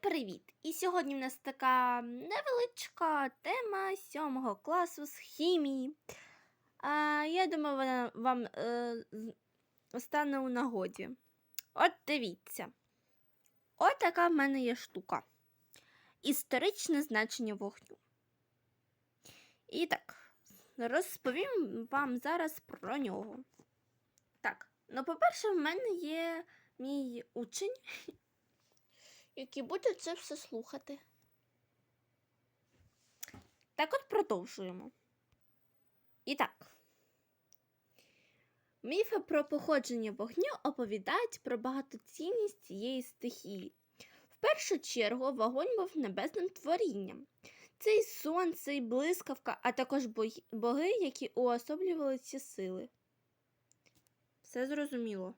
привіт! І сьогодні в нас така невеличка тема сьомого класу з хімії. А, я думаю, вона вам е, стане у нагоді. От дивіться. От така в мене є штука. Історичне значення вогню. І так, розповім вам зараз про нього. Так, ну, по-перше, в мене є мій учень, які будуть це все слухати. Так от продовжуємо. І так. Міфи про походження вогню оповідають про багатоцінність цієї стихії. В першу чергу вогонь був небесним творінням. Це і сонце, і блискавка, а також боги- які уособлювали ці сили. Все зрозуміло.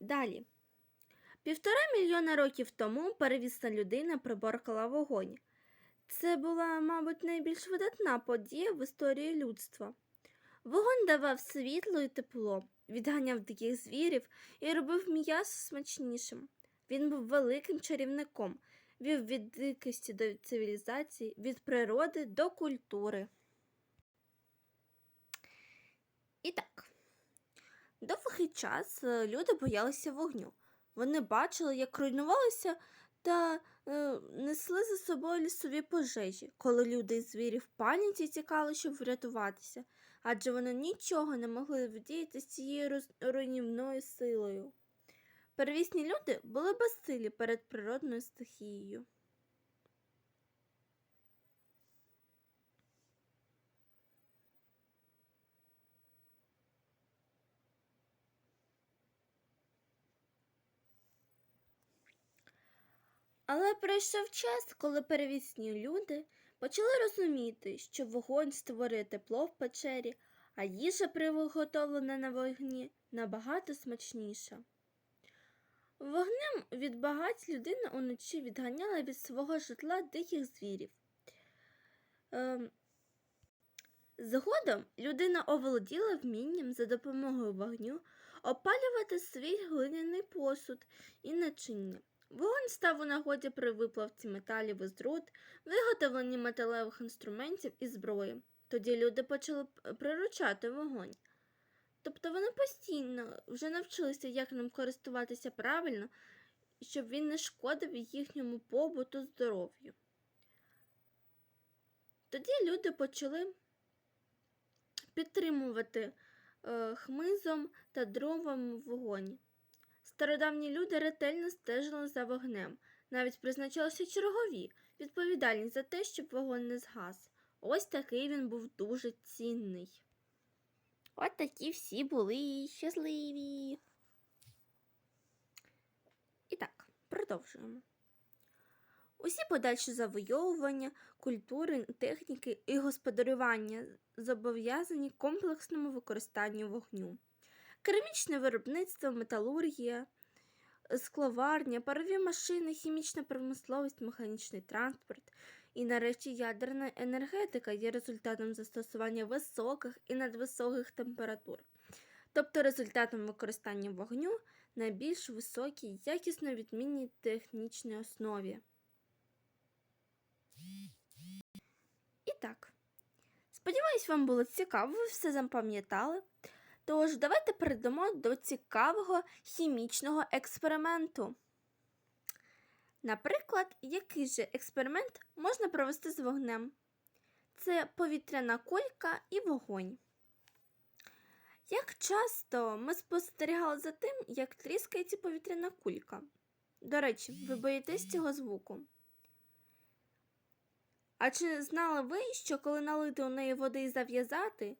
Далі. Півтора мільйона років тому первісна людина приборкала вогонь. Це була, мабуть, найбільш видатна подія в історії людства. Вогонь давав світло і тепло, відганяв диких звірів і робив м'ясо смачнішим. Він був великим чарівником, вів від дикості до цивілізації, від природи до культури. І так, довгий час е, люди боялися вогню. Вони бачили, як руйнувалися та е, несли за собою лісові пожежі, коли люди і звірі в паніці тікали, щоб врятуватися, адже вони нічого не могли вдіяти з цією руйнівною силою. Первісні люди були безсилі перед природною стихією. Але пройшов час, коли первісні люди почали розуміти, що вогонь створює тепло в печері, а їжа, приготовлена на вогні, набагато смачніша. Вогнем від багать людина уночі відганяла від свого житла диких звірів. Ем, Згодом людина оволоділа вмінням за допомогою вогню опалювати свій глиняний посуд і начиння. Вогонь став у нагоді при виплавці металів із руд, виготовленні металевих інструментів і зброї. Тоді люди почали приручати вогонь. Тобто вони постійно вже навчилися, як ним користуватися правильно, щоб він не шкодив їхньому побуту здоров'ю. Тоді люди почали підтримувати е, хмизом та дровами вогонь. Стародавні люди ретельно стежили за вогнем, навіть призначалися чергові, відповідальні за те, щоб вогонь не згас. Ось такий він був дуже цінний. От такі всі були щасливі. І так, продовжуємо. Усі подальші завойовування, культури, техніки і господарювання зобов'язані комплексному використанню вогню. Керамічне виробництво, металургія, скловарня, парові машини, хімічна промисловість, механічний транспорт і, нарешті, ядерна енергетика є результатом застосування високих і надвисоких температур, тобто результатом використання вогню на більш високій, якісно відмінній технічній основі. І так. Сподіваюсь, вам було цікаво, ви все запам'ятали. Тож, давайте перейдемо до цікавого хімічного експерименту. Наприклад, який же експеримент можна провести з вогнем? Це повітряна кулька і вогонь. Як часто ми спостерігали за тим, як тріскається повітряна кулька? До речі, ви боїтесь цього звуку? А чи знали ви, що коли налити у неї води і зав'язати,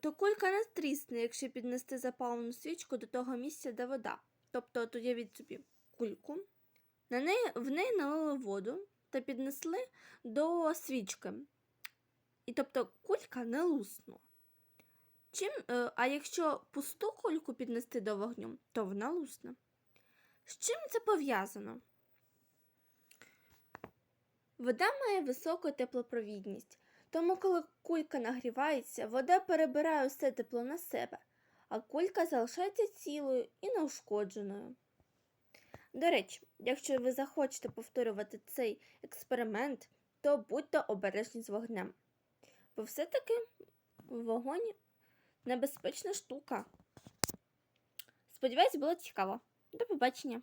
то кулька не трісне, якщо піднести запалену свічку до того місця, де вода. Тобто, от уявіть собі кульку, на неї, в неї налили воду та піднесли до свічки. І тобто кулька не луснула. Чим, е, а якщо пусту кульку піднести до вогню, то вона лусне. З чим це пов'язано? Вода має високу теплопровідність, тому коли кулька нагрівається, вода перебирає усе тепло на себе, а кулька залишається цілою і неушкодженою. До речі, якщо ви захочете повторювати цей експеримент, то будьте обережні з вогнем. Бо все-таки вогонь небезпечна штука. Сподіваюсь, було цікаво. До побачення.